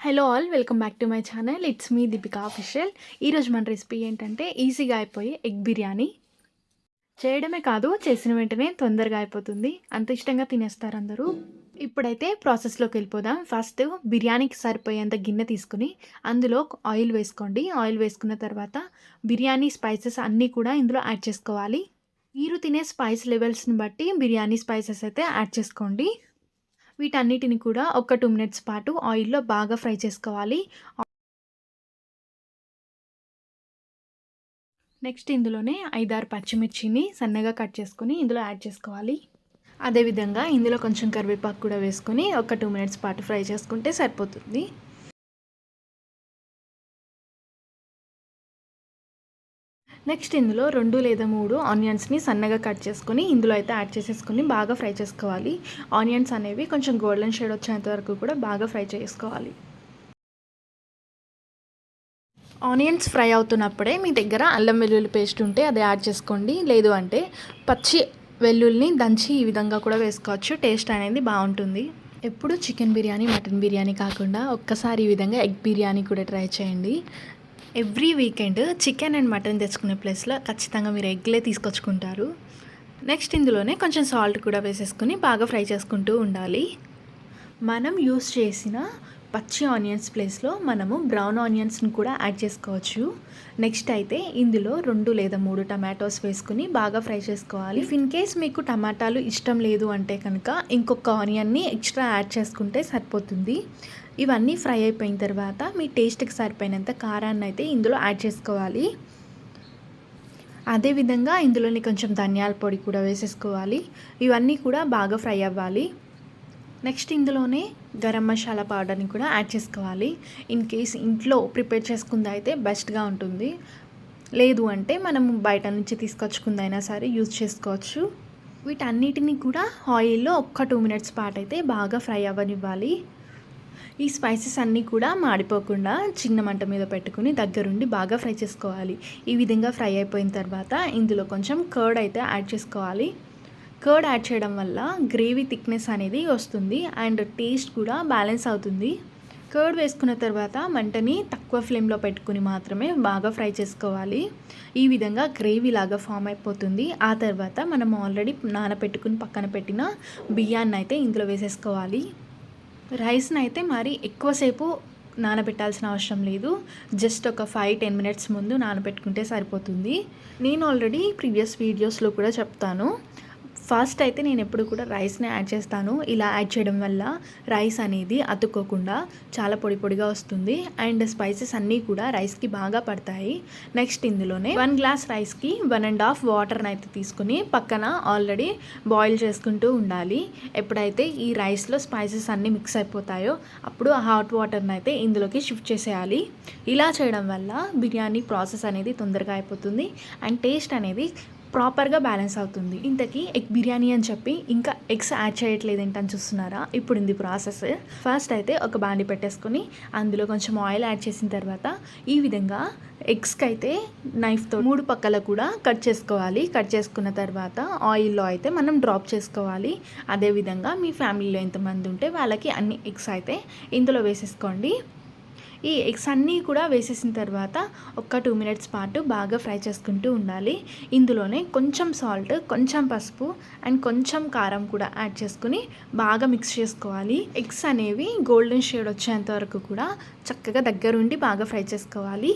Hello all welcome back to my channel it's me Deepika official ఈరోజు మన recipe ఏంటంటే ఈజీగా అయిపోయే ఎగ్ బిర్యానీ. చేయడమే కాదు చేసిన వెంటనే తొందరగా అయిపోతుంది. అంత ఇష్టంగా తినేస్తారు అందరూ. ఇప్పుడైతే ప్రాసెస్లోకి వెళ్ళిపోదాం. ఫస్ట్ బిర్యానీకి సరిపోయేంత గిన్నె తీసుకుని అందులో ఆయిల్ వేసుకోండి. ఆయిల్ వేసుకున్న తర్వాత బిర్యానీ స్పైసెస్ అన్నీ కూడా ఇందులో యాడ్ చేసుకోవాలి. మీరు తినే స్పైస్ లెవెల్స్ని బట్టి బిర్యానీ స్పైసెస్ అయితే యాడ్ చేసుకోండి. వీటన్నిటిని కూడా ఒక టూ మినిట్స్ పాటు ఆయిల్లో బాగా ఫ్రై చేసుకోవాలి. నెక్స్ట్ ఇందులోనే ఐదారు పచ్చిమిర్చిని సన్నగా కట్ చేసుకుని ఇందులో యాడ్ చేసుకోవాలి. అదేవిధంగా ఇందులో కొంచెం కరివేపాకు కూడా వేసుకొని ఒక టూ మినిట్స్ పాటు ఫ్రై చేసుకుంటే సరిపోతుంది. నెక్స్ట్ ఇందులో రెండు లేదా మూడు ఆనియన్స్ని సన్నగా కట్ చేసుకొని ఇందులో అయితే యాడ్ చేసేసుకొని బాగా ఫ్రై చేసుకోవాలి. ఆనియన్స్ అనేవి కొంచెం గోల్డెన్ షేడ్ వచ్చేంత వరకు కూడా బాగా ఫ్రై చేసుకోవాలి. ఆనియన్స్ ఫ్రై అవుతున్నప్పుడే మీ దగ్గర అల్లం వెల్లుల్లి పేస్ట్ ఉంటే అది యాడ్ చేసుకోండి. లేదు అంటే పచ్చి వెల్లుల్ని దంచి ఈ విధంగా కూడా వేసుకోవచ్చు. టేస్ట్ అనేది బాగుంటుంది. ఎప్పుడు చికెన్ బిర్యానీ మటన్ బిర్యానీ కాకుండా ఒక్కసారి ఈ విధంగా ఎగ్ బిర్యానీ కూడా ట్రై చేయండి. Every weekend chicken and mutton తెచ్చుకునే ప్లేస్లో ఖచ్చితంగా మీరు ఎగ్లే తీసుకొచ్చుకుంటారు. నెక్స్ట్ ఇందులోనే కొంచెం సాల్ట్ కూడా వేసేసుకుని బాగా ఫ్రై చేసుకుంటూ ఉండాలి. మనం యూస్ చేసిన పచ్చి ఆనియన్స్ ప్లేస్లో మనము బ్రౌన్ ఆనియన్స్ని కూడా యాడ్ చేసుకోవచ్చు. నెక్స్ట్ అయితే ఇందులో రెండు లేదా మూడు టమాటోస్ వేసుకుని బాగా ఫ్రై చేసుకోవాలి. ఇఫ్ ఇన్ కేస్ మీకు టమాటాలు ఇష్టం లేదు అంటే కనుక ఇంకొక ఆనియన్ని ఎక్స్ట్రా యాడ్ చేసుకుంటే సరిపోతుంది. ఇవన్నీ ఫ్రై అయిపోయిన తర్వాత మీ టేస్ట్కి సరిపోయినంత కారాన్ని అయితే ఇందులో యాడ్ చేసుకోవాలి. అదేవిధంగా ఇందులోని కొంచెం ధనియాల పొడి కూడా వేసేసుకోవాలి. ఇవన్నీ కూడా బాగా ఫ్రై అవ్వాలి. నెక్స్ట్ ఇందులోనే గరం మసాలా పౌడర్ని కూడా యాడ్ చేసుకోవాలి. ఇన్ కేస్ ఇంట్లో ప్రిపేర్ చేసుకుంది అయితే బెస్ట్గా ఉంటుంది. లేదు అంటే మనం బయట నుంచి తీసుకొచ్చుకుందైనా సరే యూజ్ చేసుకోవచ్చు. వీటన్నిటిని కూడా ఆయిల్లో ఒక్క టూ మినిట్స్ పాటు అయితే బాగా ఫ్రై అవ్వనివ్వాలి. ఈ స్పైసెస్ అన్నీ కూడా మాడిపోకుండా చిన్న మంట మీద పెట్టుకుని దగ్గరుండి బాగా ఫ్రై చేసుకోవాలి. ఈ విధంగా ఫ్రై అయిపోయిన తర్వాత ఇందులో కొంచెం కర్డ్ అయితే యాడ్ చేసుకోవాలి. కర్డ్ యాడ్ చేయడం వల్ల గ్రేవీ థిక్నెస్ అనేది వస్తుంది అండ్ టేస్ట్ కూడా బ్యాలెన్స్ అవుతుంది. కర్డ్ వేసుకున్న తర్వాత మంటని తక్కువ ఫ్లేమ్లో పెట్టుకుని మాత్రమే బాగా ఫ్రై చేసుకోవాలి. ఈ విధంగా గ్రేవీ లాగా ఫామ్ అయిపోతుంది. ఆ తర్వాత మనం ఆల్రెడీ నానబెట్టుకుని పక్కన పెట్టిన బియ్యాన్ని అయితే ఇందులో వేసేసుకోవాలి. రైస్ని అయితే మరి ఎక్కువసేపు నానబెట్టాల్సిన అవసరం లేదు. జస్ట్ ఒక ఫైవ్ టెన్ మినిట్స్ ముందు నానబెట్టుకుంటే సరిపోతుంది. నేను ఆల్రెడీ ప్రీవియస్ వీడియోస్లో కూడా చెప్తాను. ఫస్ట్ అయితే నేను ఎప్పుడు కూడా రైస్ని యాడ్ చేస్తాను. ఇలా యాడ్ చేయడం వల్ల రైస్ అనేది అతుక్కోకుండా చాలా పొడి పొడిగా వస్తుంది. అండ్ స్పైసెస్ అన్నీ కూడా రైస్కి బాగా పడతాయి. నెక్స్ట్ ఇందులోనే వన్ గ్లాస్ రైస్కి వన్ అండ్ హాఫ్ వాటర్ని అయితే తీసుకుని పక్కన ఆల్రెడీ బాయిల్ చేసుకుంటూ ఉండాలి. ఎప్పుడైతే ఈ రైస్లో స్పైసెస్ అన్నీ మిక్స్ అయిపోతాయో అప్పుడు ఆ హాట్ వాటర్ని అయితే ఇందులోకి షిఫ్ట్ చేసేయాలి. ఇలా చేయడం వల్ల బిర్యానీ ప్రాసెస్ అనేది తొందరగా అయిపోతుంది. అండ్ టేస్ట్ అనేది ప్రాపర్గా బ్యాలెన్స్ అవుతుంది. ఇంతకీ ఎగ్ బిర్యానీ అని చెప్పి ఇంకా ఎగ్స్ యాడ్ చేయట్లేదు ఏంటని చూస్తున్నారా? ఇప్పుడు ఇది ప్రాసెస్. ఫస్ట్ అయితే ఒక బాండి పెట్టేసుకొని అందులో కొంచెం ఆయిల్ యాడ్ చేసిన తర్వాత ఈ విధంగా ఎగ్స్కి అయితే నైఫ్తో మూడు పక్కల కూడా కట్ చేసుకోవాలి. కట్ చేసుకున్న తర్వాత ఆయిల్లో అయితే మనం డ్రాప్ చేసుకోవాలి. అదేవిధంగా మీ ఫ్యామిలీలో ఎంతమంది ఉంటే వాళ్ళకి అన్ని ఎగ్స్ అయితే ఇందులో వేసేసుకోండి. ఈ ఎగ్స్ అన్నీ కూడా వేసేసిన తర్వాత ఒక టూ మినిట్స్ పాటు బాగా ఫ్రై చేసుకుంటూ ఉండాలి. ఇందులోనే కొంచెం సాల్ట్ కొంచెం పసుపు అండ్ కొంచెం కారం కూడా యాడ్ చేసుకుని బాగా మిక్స్ చేసుకోవాలి. ఎగ్స్ అనేవి గోల్డెన్ షేడ్ వచ్చేంత వరకు కూడా చక్కగా దగ్గరుండి బాగా ఫ్రై చేసుకోవాలి.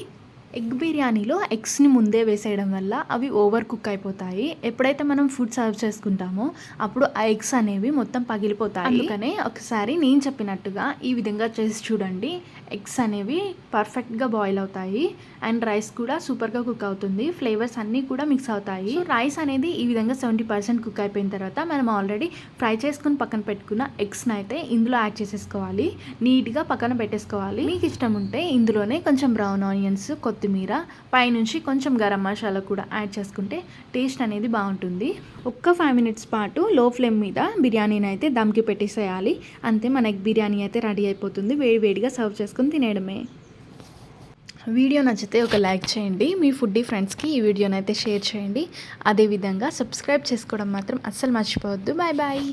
ఎగ్ బిర్యానీలో ఎగ్స్ని ముందే వేసేయడం వల్ల అవి ఓవర్ కుక్ అయిపోతాయి. ఎప్పుడైతే మనం ఫుడ్ సర్వ్ చేసుకుంటామో అప్పుడు ఆ ఎగ్స్ అనేవి మొత్తం పగిలిపోతాయి. అందుకనే ఒకసారి నేను చెప్పినట్టుగా ఈ విధంగా చేసి చూడండి. ఎగ్స్ అనేవి పర్ఫెక్ట్గా బాయిల్ అవుతాయి. అండ్ రైస్ కూడా సూపర్గా కుక్ అవుతుంది. ఫ్లేవర్స్ అన్నీ కూడా మిక్స్ అవుతాయి. రైస్ అనేది ఈ విధంగా సెవెంటీ పర్సెంట్ కుక్ అయిపోయిన తర్వాత మనం ఆల్రెడీ ఫ్రై చేసుకుని పక్కన పెట్టుకున్న ఎగ్స్ని అయితే ఇందులో యాడ్ చేసేసుకోవాలి. నీట్గా పక్కన పెట్టేసుకోవాలి. మీకు ఇష్టం ఉంటే ఇందులోనే కొంచెం బ్రౌన్ ఆనియన్స్ కొత్తిమీర పైనుంచి కొంచెం గరం మసాలా కూడా యాడ్ చేసుకుంటే టేస్ట్ అనేది బాగుంటుంది. ఒక్క ఫైవ్ మినిట్స్ పాటు లో ఫ్లేమ్ మీద బిర్యానీని అయితే దమ్కి పెట్టేసేయాలి. అంతే మనకి బిర్యానీ అయితే రెడీ అయిపోతుంది. వేడి వేడిగా సర్వ్ చేసుకుని తినేయడమే. వీడియో నచ్చితే ఒక లైక్ చేయండి. మీ ఫుడ్డీ ఫ్రెండ్స్కి ఈ వీడియోనైతే షేర్ చేయండి. అదేవిధంగా సబ్స్క్రైబ్ చేసుకోవడం మాత్రం అస్సలు మర్చిపోవద్దు. Bye bye.